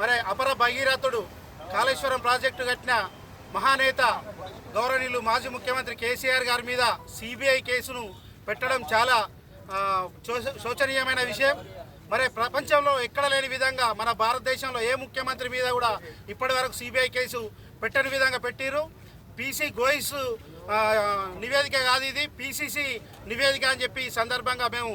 మరి అపర భగీరథుడు కాళేశ్వరం ప్రాజెక్టు కట్టిన మహానేత గౌరవనీయులు మాజీ ముఖ్యమంత్రి కేసీఆర్ గారి మీద సిబిఐ కేసును పెట్టడం చాలా శోచనీయమైన విషయం. మరి ప్రపంచంలో ఎక్కడ లేని విధంగా మన భారతదేశంలో ఏ ముఖ్యమంత్రి మీద కూడా ఇప్పటి వరకు సిబిఐ కేసు పెట్టని విధంగా పెట్టిరు పీసీ గోయిస్ నివేదిక కాదు ఇది. పీసీసీ నివేదిక అని చెప్పి సందర్భంగా మేము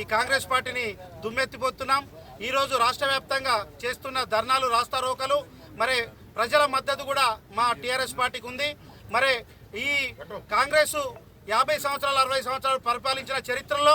ఈ కాంగ్రెస్ పార్టీని దుమ్మెత్తిపోతున్నాం. ఈరోజు రాష్ట్ర వ్యాప్తంగా చేస్తున్న ధర్నాలు రాస్తారోకలు మరి ప్రజల మద్దతు కూడా మా టీఆర్ఎస్ పార్టీకి ఉంది. మరి ఈ కాంగ్రెస్ యాభై సంవత్సరాలు అరవై సంవత్సరాలు పరిపాలించిన చరిత్రలో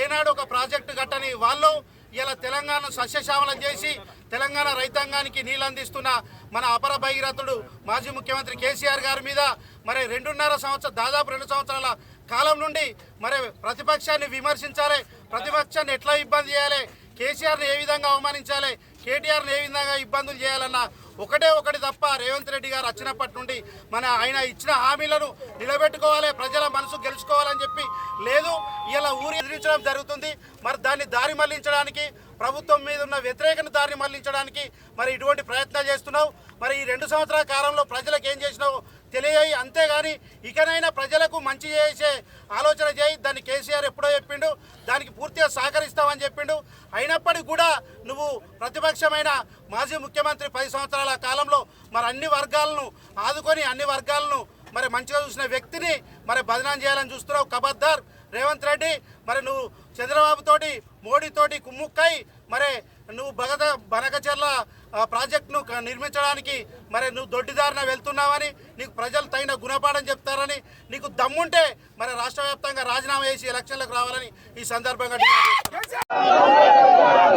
ఏనాడు ఒక ప్రాజెక్టు కట్టని వాళ్ళు ఇలా తెలంగాణ సస్యశ్యామలం చేసి తెలంగాణ రైతాంగానికి నీళ్ళు అందిస్తున్న మన అపర భగీరథుడు మాజీ ముఖ్యమంత్రి కేసీఆర్ గారి మీద మరి రెండున్నర సంవత్సరం దాదాపు రెండు సంవత్సరాల కాలం నుండి మరి ప్రతిపక్షాన్ని విమర్శించాలి ప్రతిపక్షాన్ని ఎట్లా ఇబ్బంది చేయాలి కేసీఆర్ని ఏ విధంగా అవమానించాలి? కేటీఆర్ని ఏ విధంగా ఇబ్బందులు చేయాలన్న ఒకటే ఒకటి తప్ప రేవంత్ రెడ్డి గారు వచ్చినప్పటి నుండి మన ఆయన ఇచ్చిన హామీలను నిలబెట్టుకోవాలి ప్రజల మనసు గెలుచుకోవాలని చెప్పి లేదు ఇలా ఊరి ఎదిరించడం జరుగుతుంది. మరి దాన్ని దారి మళ్ళించడానికి ప్రభుత్వం మీద ఉన్న వ్యతిరేకను దారి మళ్ళించడానికి మరి ఇటువంటి ప్రయత్నాలు చేస్తున్నావు. మరి ఈ రెండు సంవత్సరాల కాలంలో ప్రజలకు ఏం చేసినావు తెలియయి అంతేగాని ఇకనైనా ప్రజలకు మంచి చేసే ఆలోచన చేయి. దాన్ని కేసీఆర్ ఎప్పుడో చెప్పిండు దానికి పూర్తిగా సహకరిస్తామని చెప్పిండు. అయినప్పటికీ కూడా నువ్వు ప్రతిపక్షమైన మాజీ ముఖ్యమంత్రి పది సంవత్సరాల కాలంలో మరి అన్ని వర్గాలను ఆదుకొని అన్ని వర్గాలను మరి మంచిగా చూసిన వ్యక్తిని మరి బదనాం చేయాలని చూస్తున్నావు. కబద్దార్ రేవంత్ రెడ్డి మరి నువ్వు చంద్రబాబుతోటి మోడీతోటి కుమ్ముక్కై మరి నువ్వు బగద బనకచెర్ల ప్రాజెక్టును నిర్మించడానికి మరి నువ్వు దొడ్డిదారిన వెళ్తున్నావని నీకు ప్రజలు తగిన గుణపాఠం చెప్తారని నీకు దమ్ముంటే మరి రాష్ట్ర వ్యాప్తంగా రాజీనామా చేసి ఎలక్షన్లకు రావాలని ఈ సందర్భంగా డిమాండ్ చేస్తున్నాను.